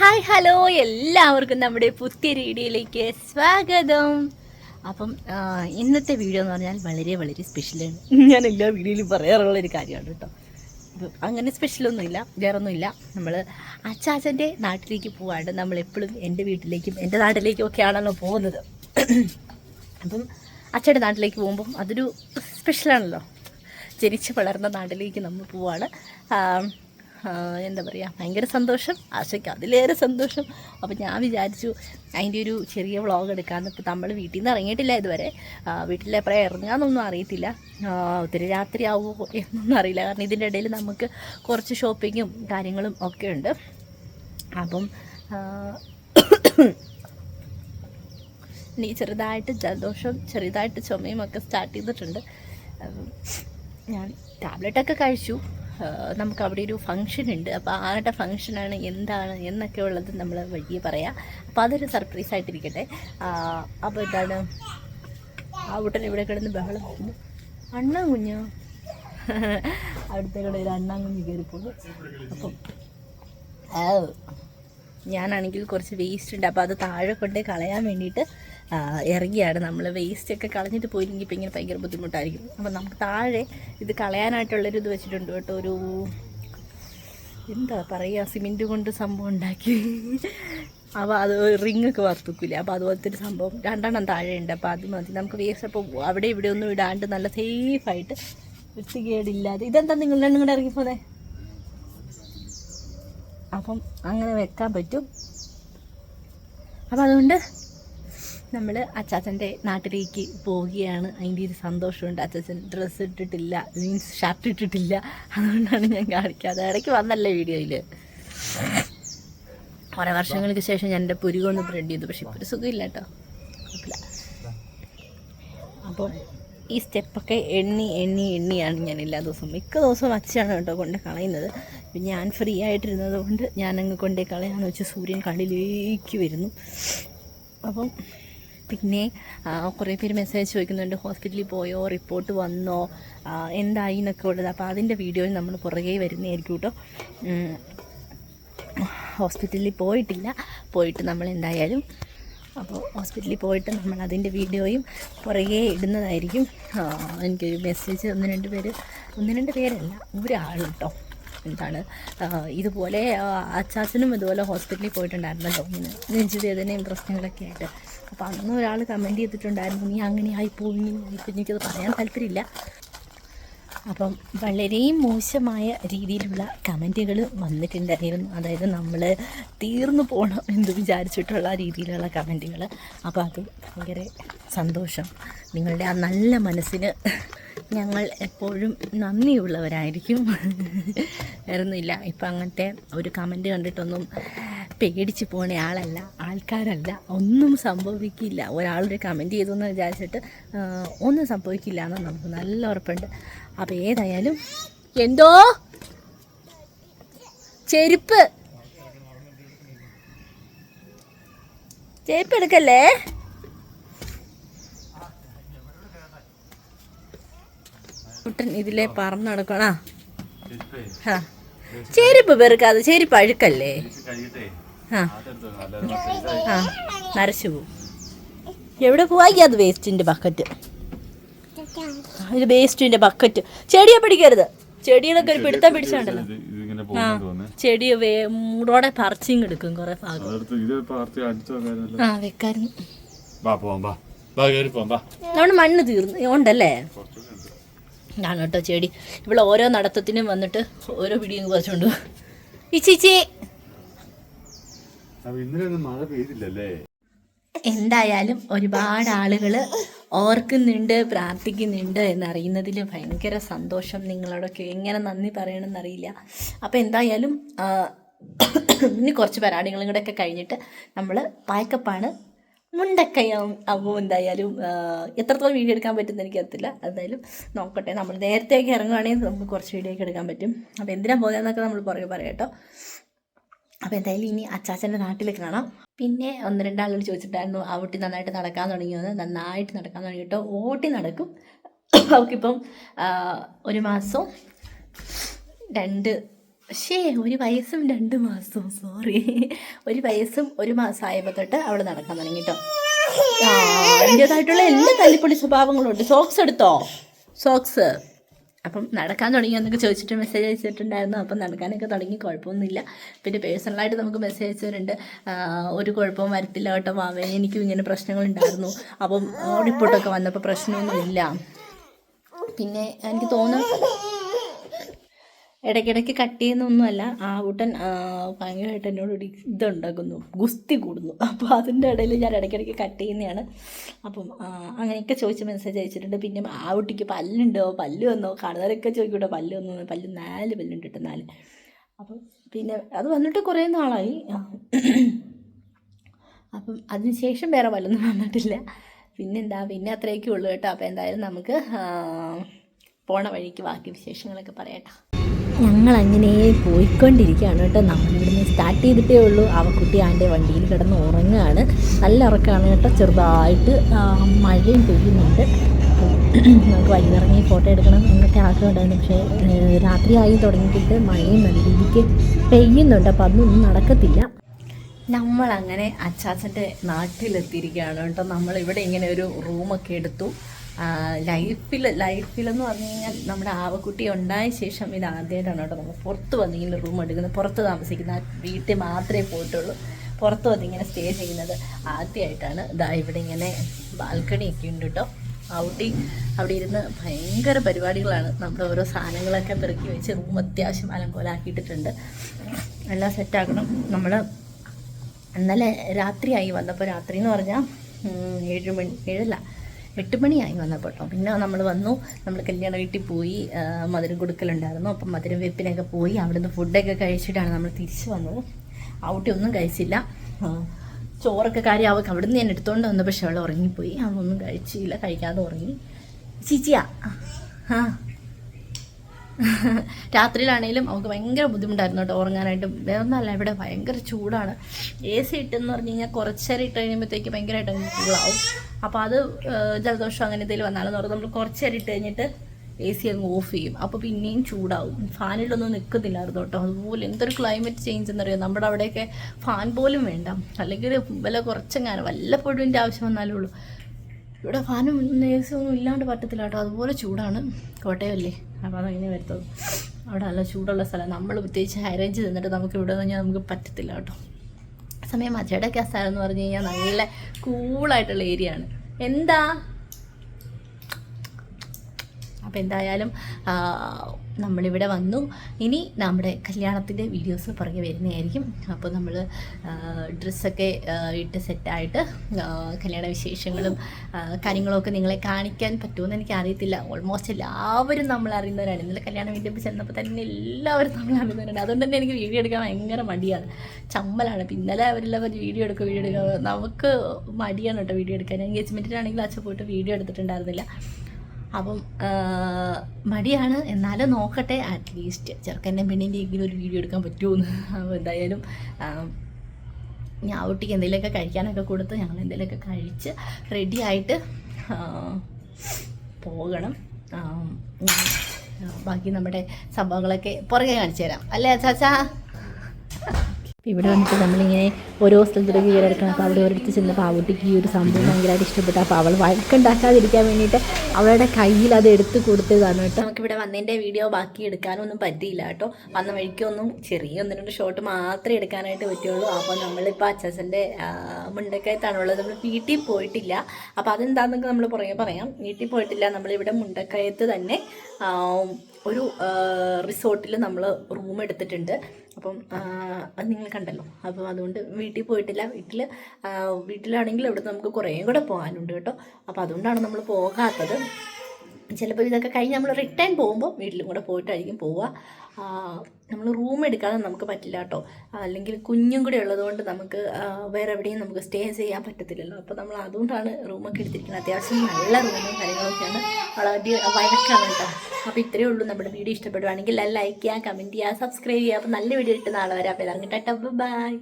Hi hello എല്ലാവർക്കും നമ്മുടെ പുതിയ വീഡിയോയിലേക്ക് സ്വാഗതം. അപ്പം ഇന്നത്തെ വീഡിയോ എന്ന് പറഞ്ഞാൽ വളരെ വളരെ സ്പെഷ്യലാണ് ഞാൻ എല്ലാ വീഡിയോയിലും പറയാറുള്ള ഒരു കാര്യമാണ് കേട്ടോ. അങ്ങനെ സ്പെഷ്യലൊന്നുമില്ല വേറൊന്നുമില്ല. നമ്മൾ അച്ചാച്ചന്റെ നാട്ടിലേക്ക് പോവാണ്ട് നമ്മൾ എപ്പോഴും എന്റെ വീട്ടിലേക്കും എന്റെ നാട്ടിലേക്കും ഒക്കെയാണല്ലോ പോകുന്നത്. അപ്പം അച്ഛന്റെ നാട്ടിലേക്ക് പോകുമ്പം അതൊരു സ്പെഷ്യലാണല്ലോ ജനിച്ച് വളർന്ന നാട്ടിലേക്ക് നമ്മൾ പോവാണ്. എന്താ പറയുക ഭയങ്കര സന്തോഷം ആശയ്ക്ക് അതിലേറെ സന്തോഷം. അപ്പോൾ ഞാൻ വിചാരിച്ചു അതിന്റെ ഒരു ചെറിയ വ്ളോഗ് എടുക്കാമെന്ന് ഇപ്പോൾ നമ്മൾ വീട്ടിൽ നിന്ന് ഇറങ്ങിയിട്ടില്ല ഇതുവരെ. വീട്ടിൽ എപ്പോഴാണ് ഇറങ്ങാമെന്നൊന്നും അറിയത്തില്ല. ഒത്തിരി രാത്രി ആവുമോ എന്നൊന്നും അറിയില്ല. കാരണം ഇതിന്റെ ഇടയിൽ നമുക്ക് കുറച്ച് ഷോപ്പിങ്ങും കാര്യങ്ങളും ഒക്കെ ഉണ്ട്. അപ്പം ഇനി ചെറുതായിട്ട് ജലദോഷം ചെറുതായിട്ട് ചുമയും ഒക്കെ സ്റ്റാർട്ട് ചെയ്തിട്ടുണ്ട്. ഞാൻ ടാബ്ലറ്റൊക്കെ കഴിച്ചു. നമുക്ക് അവിടെ ഒരു ഫംഗ്ഷൻ ഉണ്ട്. അപ്പോൾ ആരുടെ ഫംഗ്ഷനാണ് എന്താണ് എന്നൊക്കെ ഉള്ളത് നമ്മൾ വഴിയെ പറയാം. അപ്പോൾ അതൊരു സർപ്രൈസ് ആയിട്ടിരിക്കട്ടെ. അപ്പോൾ എന്താണ്? ആ വീട്ടിൽ ഇവിടെ കിടന്ന് ബഹളം വരുന്നു അണ്ണാ കുഞ്ഞോ അവിടുത്തെ കടയിൽ അണ്ണാൻ കുഞ്ഞ് കയറിപ്പോകും അപ്പം ആ, ഞാനാണെങ്കിൽ കുറച്ച് വേസ്റ്റ് ഉണ്ട്. അപ്പോൾ അത് താഴെ കൊണ്ടേ കളയാൻ വേണ്ടിയിട്ട് ഇറങ്ങിയാണ് നമ്മൾ വേസ്റ്റ് ഒക്കെ കളഞ്ഞിട്ട് പോയില്ലെങ്കിൽ ഇപ്പം ഇങ്ങനെ ഭയങ്കര ബുദ്ധിമുട്ടായിരിക്കും. അപ്പം നമുക്ക് താഴെ ഇത് കളയാനായിട്ടുള്ളൊരു ഇത് വെച്ചിട്ടുണ്ട് കേട്ടോ. ഒരു എന്താ പറയുക സിമെന്റ് കൊണ്ട് സംഭവം ഉണ്ടാക്കി. അപ്പോൾ അത് റിങ് ഒക്കെ വറുത്തുക്കില്ല? അപ്പോൾ അതുപോലത്തെ ഒരു സംഭവം രണ്ടെണ്ണം താഴെ ഉണ്ട്. അപ്പോൾ അത് മതി. നമുക്ക് വേസ്റ്റ് അപ്പോൾ അവിടെ ഇവിടെ ഒന്നും ഇടാണ്ട് നല്ല സേഫായിട്ട് വൃത്തികേടില്ലാതെ. ഇതെന്താ നിങ്ങൾ രണ്ടും കൂടെ ഇറങ്ങിപ്പോന്നെ? അപ്പം അങ്ങനെ വെക്കാൻ പറ്റും. അപ്പം അതുകൊണ്ട് നമ്മൾ അച്ചാച്ചന്റെ നാട്ടിലേക്ക് പോവുകയാണ്. അതിന്റെ ഒരു സന്തോഷമുണ്ട്. അച്ചാച്ചൻ ഡ്രസ്സ് ഇട്ടിട്ടില്ല മീൻസ് ഷർട്ട് ഇട്ടിട്ടില്ല. അതുകൊണ്ടാണ് ഞാൻ കാണിക്കാതെ ഇടയ്ക്ക് വന്നല്ലേ വീഡിയോയിൽ കുറേ വർഷങ്ങൾക്ക് ശേഷം ഞാൻ എന്റെ പുരുകൊന്ന് ബ്രെഡ് ചെയ്തു. പക്ഷെ ഇപ്പോൾ ഒരു സുഖമില്ല കേട്ടോ. കുഴപ്പമില്ല. അപ്പോൾ ഈ സ്റ്റെപ്പൊക്കെ എണ്ണി എണ്ണി എണ്ണിയാണ് ഞാൻ എല്ലാ ദിവസവും. മിക്ക ദിവസവും അച്ഛനാണ് കേട്ടോ കൊണ്ട് കളയുന്നത്. ഇപ്പം ഞാൻ ഫ്രീ ആയിട്ടിരുന്നത് കൊണ്ട് ഞാനങ്ങ് കൊണ്ടേ കളയാന്ന് വെച്ച് സൂര്യൻ കണ്ണിലേക്ക് വരുന്നു. അപ്പം പിന്നെ കുറേ പേര് മെസ്സേജ് ചോദിക്കുന്നുണ്ട് ഹോസ്പിറ്റലിൽ പോയോ? റിപ്പോർട്ട് വന്നോ? എന്തായി എന്നൊക്കെ ഉള്ളത്. അപ്പോൾ അതിന്റെ വീഡിയോ നമ്മൾ പുറകെ വരുന്നതായിരിക്കും കേട്ടോ. ഹോസ്പിറ്റലിൽ പോയിട്ടില്ല. പോയിട്ട് നമ്മൾ എന്തായാലും അപ്പോൾ ഹോസ്പിറ്റലിൽ പോയിട്ട് നമ്മൾ അതിന്റെ വീഡിയോയും പുറകെ ഇടുന്നതായിരിക്കും. എനിക്കൊരു മെസ്സേജ് ഒന്ന് രണ്ട് പേര് ഒന്ന് രണ്ട് പേരല്ല ഒരാൾ കേട്ടോ എന്താണ്? ഇതുപോലെ അച്ചാച്ചനും ഇതുപോലെ ഹോസ്പിറ്റലിൽ പോയിട്ടുണ്ടായിരുന്നല്ലോ ഇങ്ങനെ നെഞ്ചുവേദനയും പ്രശ്നങ്ങളൊക്കെ ആയിട്ട്. അപ്പോൾ അന്ന് ഒരാൾ കമന്റ് ചെയ്തിട്ടുണ്ടായിരുന്നു നീ അങ്ങനെ ആയിപ്പോയി. എനിക്കത് പറയാൻ താല്പര്യമില്ല. അപ്പം വളരെ മോശമായ രീതിയിലുള്ള കമന്റുകൾ വന്നിട്ടുണ്ടായിരുന്നു. അതായത് നമ്മൾ തീർന്നു പോകണം എന്ന് വിചാരിച്ചിട്ടുള്ള രീതിയിലുള്ള കമന്റുകൾ. അപ്പോൾ അത് ഭയങ്കര സന്തോഷം. നിങ്ങളുടെ ആ നല്ല മനസ്സിന് ഞങ്ങൾ എപ്പോഴും നന്ദിയുള്ളവരായിരിക്കും. വേറൊന്നുമില്ല. ഇപ്പം അങ്ങനത്തെ ഒരു കമന്റ് കണ്ടിട്ടൊന്നും പേടിച്ച് പോണ ആളല്ല ആൾക്കാരല്ല. ഒന്നും സംഭവിക്കില്ല. ഒരാളൊരു കമന്റ് ചെയ്തു എന്ന് വിചാരിച്ചിട്ട് ഒന്നും സംഭവിക്കില്ല എന്ന് നമുക്ക് നല്ല ഉറപ്പുണ്ട്. അപ്പോൾ ഏതായാലും എന്തോ? ചെരുപ്പ്. ചെരുപ്പ് എടുക്കല്ലേ? കുട്ടൻ ഇതിലെ പറന്ന് നടക്കണ ചെരുപ്പ്. പെറുക്കാതെ ചെരുപ്പ് അഴുക്കല്ലേ? ആ. ആ നരച്ചു പോവും. എവിടെ പോവാക്കി അത് വേസ്റ്റിന്റെ ബക്കറ്റ്? ഇത് വേസ്റ്റിന്റെ ബക്കറ്റ്. ചെടിയെ പിടിക്കരുത്. ചെടികളൊക്കെ ഒരു പിടുത്തം പിടിച്ചാണ്ടല്ലോ. ആ ചെടി മൂടോടെ പറിച്ചിങ് എടുക്കും കുറെ ഭാഗം. ആ വെക്കായിരുന്നു പോവാം പോവാം നമ്മുടെ മണ്ണ് തീർന്നു ഉണ്ടല്ലേ? ഞാൻ കേട്ടോ ചെടി. ഇവിടെ ഓരോ നടത്തത്തിനും വന്നിട്ട് ഓരോ പിടിയും കുറച്ചുകൊണ്ട്. ഇച്ചിച്ചി മഴ എന്തായാലും ഒരുപാട് ആളുകൾ ഓർക്കുന്നുണ്ട് പ്രാർത്ഥിക്കുന്നുണ്ട് എന്നറിയുന്നതിൽ ഭയങ്കര സന്തോഷം നിങ്ങളോടൊക്കെ. എങ്ങനെ നന്ദി പറയണമെന്നറിയില്ല അപ്പോൾ എന്തായാലും ഇനി കുറച്ച് പരിപാടികളും കൂടെ ഒക്കെ കഴിഞ്ഞിട്ട് നമ്മൾ പായ്ക്കപ്പാണ് മുണ്ടക്കയാവും അപ്പോൾ എന്തായാലും എത്രത്തോളം വീഡിയോ എടുക്കാൻ പറ്റുമെന്ന് എനിക്കറിയത്തില്ല എന്തായാലും നോക്കട്ടെ. നമ്മൾ നേരത്തെയൊക്കെ ഇറങ്ങുവാണെങ്കിൽ നമുക്ക് കുറച്ച് വീഡിയോ ഒക്കെ എടുക്കാൻ പറ്റും. അപ്പോൾ എന്തിനാണ് പോകുന്നതെന്നൊക്കെ നമ്മൾ പുറകെ പറയാം കേട്ടോ. അപ്പോൾ എന്തായാലും ഇനി അച്ചാച്ചന്റെ നാട്ടിൽ കാണാം. പിന്നെ ഒന്ന് രണ്ടാളോട് ചോദിച്ചിട്ടായിരുന്നു ആ കുട്ടി നന്നായിട്ട് നടക്കാൻ തുടങ്ങിയത് നന്നായിട്ട് നടക്കാൻ തുടങ്ങിയിട്ടോ ഓട്ടി നടക്കും. അവൾക്കിപ്പം ഒരു മാസം രണ്ട് പക്ഷേ ഒരു വയസ്സും രണ്ട് മാസവും സോറി ഒരു വയസ്സും ഒരു മാസം ആയപ്പോൾ തൊട്ട് അവൾ നടക്കാൻ തുടങ്ങി കേട്ടോ അതിന്റെതായിട്ടുള്ള എല്ലാ തല്ലിപ്പൊളി സ്വഭാവങ്ങളുണ്ട്. സോക്സ് എടുത്തോ? സോക്സ് അപ്പം നടക്കാൻ തുടങ്ങി. എന്നൊക്കെ ചോദിച്ചിട്ട് മെസ്സേജ് അയച്ചിട്ടുണ്ടായിരുന്നു. അപ്പം നടക്കാനൊക്കെ തുടങ്ങി. കുഴപ്പമൊന്നുമില്ല. പിന്നെ പേഴ്സണലായിട്ട് നമുക്ക് മെസ്സേജ് അയച്ചവരുണ്ട്. ഒരു കുഴപ്പവും വരത്തില്ല കേട്ടോ മാവേ എനിക്കും ഇങ്ങനെ പ്രശ്നങ്ങളുണ്ടായിരുന്നു. അപ്പം റിപ്പോർട്ടൊക്കെ വന്നപ്പോൾ പ്രശ്നമൊന്നുമില്ല. പിന്നെ എനിക്ക് തോന്നുന്നു ഇടയ്ക്കിടയ്ക്ക് കട്ട് ചെയ്യുന്നൊന്നുമല്ല. ആ കൂട്ടൻ ആ, ഭയങ്കരമായിട്ട് എന്നോട് ഒരു ഇതുണ്ടാക്കുന്നു. ഗുസ്തി കൂടുന്നു. അപ്പോൾ അതിന്റെ ഇടയിൽ ഞാൻ ഇടയ്ക്കിടയ്ക്ക് കട്ട് ചെയ്യുന്നതാണ്. അപ്പം അങ്ങനെയൊക്കെ ചോദിച്ച് മെസ്സേജ് അയച്ചിട്ടുണ്ട്. പിന്നെ ആ കുട്ടിക്ക് പല്ലുണ്ടോ? പല്ല് വന്നോ? കാണുന്നവരൊക്കെ ചോദിക്കൂട്ടോ പല്ല് വന്നോ പല്ല് നാല് പല്ലുണ്ട് കേട്ടോ നാല്. അപ്പം പിന്നെ അത് വന്നിട്ട് കുറേ നാളായി. അപ്പം അതിന് ശേഷം വേറെ പല്ലൊന്നും വന്നിട്ടില്ല. പിന്നെന്താ പിന്നെ അത്രയൊക്കെ ഉള്ളൂ കേട്ടോ. അപ്പോൾ എന്തായാലും നമുക്ക് പോണ വഴിക്ക് ബാക്കി വിശേഷങ്ങളൊക്കെ പറയാട്ടോ ഞങ്ങൾ അങ്ങനെ പോയിക്കൊണ്ടിരിക്കുകയാണ് കേട്ടോ. നമ്മളിവിടുന്ന് സ്റ്റാർട്ട് ചെയ്തിട്ടേ ഉള്ളൂ. ആ കുട്ടി ആന്റെ വണ്ടിയിൽ കിടന്ന് ഉറങ്ങുകയാണ്. നല്ല ഉറക്കമാണ് കേട്ടോ. ചെറുതായിട്ട് മഴയും പെയ്യുന്നുണ്ട്. നമുക്ക് വഴിയിറങ്ങി ഫോട്ടോ എടുക്കണം എന്നൊക്കെ ആഗ്രഹമുണ്ടായിരുന്നു. പക്ഷേ രാത്രിയായി തുടങ്ങിയിട്ട് മഴയും നല്ല രീതിക്ക് പെയ്യുന്നുണ്ട്. അപ്പം അതൊന്നും നടക്കത്തില്ല. നമ്മളങ്ങനെ അച്ചാച്ചന്റെ നാട്ടിലെത്തിയിരിക്കുകയാണ് കേട്ടോ. നമ്മളിവിടെ ഇങ്ങനെ ഒരു റൂമൊക്കെ എടുത്തു. ലൈഫിൽ ലൈഫിലെന്ന് പറഞ്ഞു കഴിഞ്ഞാൽ നമ്മുടെ ആവക്കുട്ടി ഉണ്ടായ ശേഷം ഇത് ആദ്യമായിട്ടാണ് കേട്ടോ. നമ്മൾ പുറത്ത് വന്നിങ്ങനെ റൂം എടുക്കുന്നത്. പുറത്ത് താമസിക്കുന്ന വീട്ടിൽ മാത്രമേ പോയിട്ടുള്ളൂ. പുറത്ത് വന്ന് ഇങ്ങനെ സ്റ്റേ ചെയ്യുന്നത് ആദ്യമായിട്ടാണ് ഇതാ ഇവിടെ ഇങ്ങനെ ബാൽക്കണിയൊക്കെ ഉണ്ട് കേട്ടോ. ഔട്ടി അവിടെ ഇരുന്ന് ഭയങ്കര പരിപാടികളാണ്. നമ്മുടെ ഓരോ സാധനങ്ങളൊക്കെ പെറുക്കി വെച്ച് റൂം അത്യാവശ്യം അലങ്കോലാക്കിയിട്ടിട്ടുണ്ട്. എല്ലാം സെറ്റാക്കണം നമ്മൾ ഇന്നലെ രാത്രിയായി. വന്നപ്പോൾ രാത്രി എന്ന് പറഞ്ഞാൽ ഏഴ് മണി ഏഴല്ല എട്ട് മണിയായി വന്നപ്പോൾ. പിന്നെ നമ്മൾ വന്നു. നമ്മൾ കല്യാണ വീട്ടിൽ പോയി മധുരം കൊടുക്കലുണ്ടായിരുന്നു. അപ്പം മധുരം വെപ്പിനൊക്കെ പോയി അവിടുന്ന് ഫുഡൊക്കെ കഴിച്ചിട്ടാണ് നമ്മൾ തിരിച്ചു വന്നത്. ഔട്ടി ഒന്നും കഴിച്ചില്ല. ചോറൊക്കെ കാര്യം അവൾക്ക് അവിടുന്ന് ഞാൻ എടുത്തുകൊണ്ട് വന്നു. പക്ഷെ അവൾ ഉറങ്ങിപ്പോയി. അവളൊന്നും കഴിച്ചില്ല. കഴിക്കാതെ ഉറങ്ങി. ചിച്ചിയാ. ആ. രാത്രിയിലാണെങ്കിലും അവൾക്ക് ഭയങ്കര ബുദ്ധിമുട്ടായിരുന്നു കേട്ടോ ഉറങ്ങാനായിട്ട്. വേറൊന്നല്ല ഇവിടെ ഭയങ്കര ചൂടാണ്. എ സി ഇട്ടെന്ന് പറഞ്ഞു കഴിഞ്ഞാൽ കുറച്ചേരം ഇട്ട് കഴിയുമ്പോഴത്തേക്ക് ഭയങ്കരമായിട്ട് കൂളാവും അപ്പോൾ അത് ജലദോഷം അങ്ങനെ എന്തെങ്കിലും വന്നാലും പറഞ്ഞാൽ നമ്മൾ കുറച്ചേരം ഇട്ട് കഴിഞ്ഞിട്ട് എ സി അങ്ങ് ഓഫ് ചെയ്യും. അപ്പോൾ പിന്നെയും ചൂടാവും. ഫാനിലൊന്നും നിൽക്കുന്നില്ലായിരുന്നു കേട്ടോ. അതുപോലെ എന്തൊരു ക്ലൈമറ്റ് ചേഞ്ച് എന്നറിയാം? നമ്മുടെ അവിടെയൊക്കെ ഫാൻ പോലും വേണ്ട. അല്ലെങ്കിൽ വില കുറച്ചെങ്ങാനും വല്ലപ്പോഴും ഇതിന്റെ ആവശ്യം വന്നാലേ ഉള്ളൂ. ഇവിടെ ഫാനും എ സി ഒന്നും ഇല്ലാണ്ട് പറ്റത്തില്ല കേട്ടോ. അതുപോലെ ചൂടാണ്. കോട്ടയമല്ലേ? അപ്പോൾ അതങ്ങനെ വരുത്തത് അവിടെ നല്ല ചൂടുള്ള സ്ഥലം. നമ്മൾ പ്രത്യേകിച്ച് ഹൈ റേഞ്ച് നിന്നിട്ട് നമുക്ക് ഇവിടെ നിന്ന് നമുക്ക് പറ്റത്തില്ല കേട്ടോ. സമയം മജയുടെ സ്ഥലം എന്ന് പറഞ്ഞു കഴിഞ്ഞാൽ നല്ല കൂളായിട്ടുള്ള ഏരിയ ആണ്. എന്താ? അപ്പോൾ എന്തായാലും ആ, നമ്മളിവിടെ വന്നു. ഇനി നമ്മുടെ കല്യാണത്തിന്റെ വീഡിയോസ് പുറകെ വരുന്നതായിരിക്കും. അപ്പോൾ നമ്മൾ ഡ്രസ്സൊക്കെ ഇട്ട് സെറ്റായിട്ട് കല്യാണ വിശേഷങ്ങളും കാര്യങ്ങളൊക്കെ നിങ്ങളെ കാണിക്കാൻ പറ്റുമെന്ന് എനിക്ക് അറിയത്തില്ല ഓൾമോസ്റ്റ് എല്ലാവരും നമ്മൾ അറിയുന്നവരാണ്. ഇന്നലെ കല്യാണ വീട്ടിൽ ചെന്നപ്പോൾ തന്നെ എല്ലാവരും നമ്മൾ അറിയുന്നവരാണ്. അതുകൊണ്ട് തന്നെ എനിക്ക് വീഡിയോ എടുക്കാൻ ഭയങ്കര മടിയാണ്. ചമ്മലാണ്. അപ്പം ഇന്നലെ അവരെല്ലാവരും വീഡിയോ എടുക്കുക വീഡിയോ എടുക്കുക നമുക്ക് മടിയാണ് കേട്ടോ വീഡിയോ എടുക്കാൻ. എൻഗേജ്മെന്റിനാണെങ്കിൽ അച്ഛൻ പോയിട്ട് വീഡിയോ എടുത്തിട്ടുണ്ടായിരുന്നില്ല. അപ്പം മടിയാണ്. എന്നാലും നോക്കട്ടെ അറ്റ്ലീസ്റ്റ് ചെറുക്കന്റെ പെണ്ണിന്റെ എങ്കിലും ഒരു വീഡിയോ എടുക്കാൻ പറ്റുമെന്ന്. അപ്പോൾ എന്തായാലും ഞാൻ ഔട്ടിക്ക് എന്തെങ്കിലുമൊക്കെ കഴിക്കാനൊക്കെ കൊടുത്ത് ഞങ്ങൾ എന്തെങ്കിലുമൊക്കെ കഴിച്ച് റെഡി ആയിട്ട് പോകണം. ബാക്കി നമ്മുടെ സംഭവങ്ങളൊക്കെ പുറകെ കാണിച്ചു തരാം. അല്ലേ ചാച്ചാ ഇവിടെ വന്നിട്ട് നമ്മളിങ്ങനെ ഓരോ സ്ഥലത്തേക്ക് കയറി എടുക്കണം അപ്പോൾ അവിടെ ഒരിടത്ത് ചെന്നപ്പോൾ ആവുട്ടിക്ക് ഈ ഒരു സംഭവം ഭയങ്കരമായിട്ട് ഇഷ്ടപ്പെട്ടു. അപ്പോൾ അവൾ വഴക്കുണ്ടാക്കാതിരിക്കാൻ വേണ്ടിയിട്ട് അവളുടെ കയ്യിൽ അത് എടുത്ത് കൊടുത്തതാണ് കേട്ടോ. നമുക്കിവിടെ വന്നതിന്റെ വീഡിയോ ബാക്കി എടുക്കാനൊന്നും പറ്റിയില്ല കേട്ടോ. വന്ന വഴിക്കൊന്നും ചെറിയ ഒന്ന് രണ്ട് ഷോട്ട് മാത്രമേ എടുക്കാനായിട്ട് പറ്റുള്ളൂ. അപ്പോൾ നമ്മളിപ്പോൾ അച്ഛന്റെ മുണ്ടക്കയത്താണുള്ളത് നമ്മൾ വീട്ടിൽ പോയിട്ടില്ല. അപ്പോൾ അതെന്താണെന്നൊക്കെ നമ്മൾ പുറകെ പറയാം. വീട്ടിൽ പോയിട്ടില്ല. നമ്മളിവിടെ മുണ്ടക്കയത്ത് തന്നെ ഒരു റിസോർട്ടിൽ നമ്മൾ റൂം എടുത്തിട്ടുണ്ട്. അപ്പം അത് നിങ്ങൾ കണ്ടല്ലോ. അപ്പം അതുകൊണ്ട് വീട്ടിൽ പോയിട്ടില്ല. വീട്ടിൽ വീട്ടിലാണെങ്കിൽ ഇവിടെ നമുക്ക് കുറേ കൂടെ പോകാനുണ്ട് കേട്ടോ. അപ്പോൾ അതുകൊണ്ടാണ് നമ്മൾ പോകാത്തത്. ചിലപ്പോൾ ഇതൊക്കെ കഴിഞ്ഞ് നമ്മൾ റിട്ടേൺ പോകുമ്പോൾ വീട്ടിലും കൂടെ പോയിട്ടായിരിക്കും പോവുക. നമ്മൾ റൂം എടുക്കാതെ നമുക്ക് പറ്റില്ല കേട്ടോ. അല്ലെങ്കിൽ കുഞ്ഞും കൂടെ ഉള്ളതുകൊണ്ട് നമുക്ക് വേറെ എവിടെയും നമുക്ക് സ്റ്റേ ചെയ്യാൻ പറ്റത്തില്ലല്ലോ. അപ്പോൾ നമ്മൾ അതുകൊണ്ടാണ് റൂമൊക്കെ എടുത്തിരിക്കുന്നത്. അത്യാവശ്യം നല്ല റൂമും കാര്യങ്ങളൊക്കെയാണ്. വളരെ വഴക്കാണ് കേട്ടോ. അപ്പോൾ ഇത്രയേ ഉള്ളൂ. നമ്മുടെ വീഡിയോ ഇഷ്ടപ്പെടുവാണെങ്കിൽ ലൈക്ക് ചെയ്യുക കമന്റ് ചെയ്യുക സബ്സ്ക്രൈബ് ചെയ്യുക. അപ്പോൾ നല്ല വീഡിയോ ഇട്ട് നാളെ വരാം. അപ്പോൾ ടാറ്റ. ബൈ.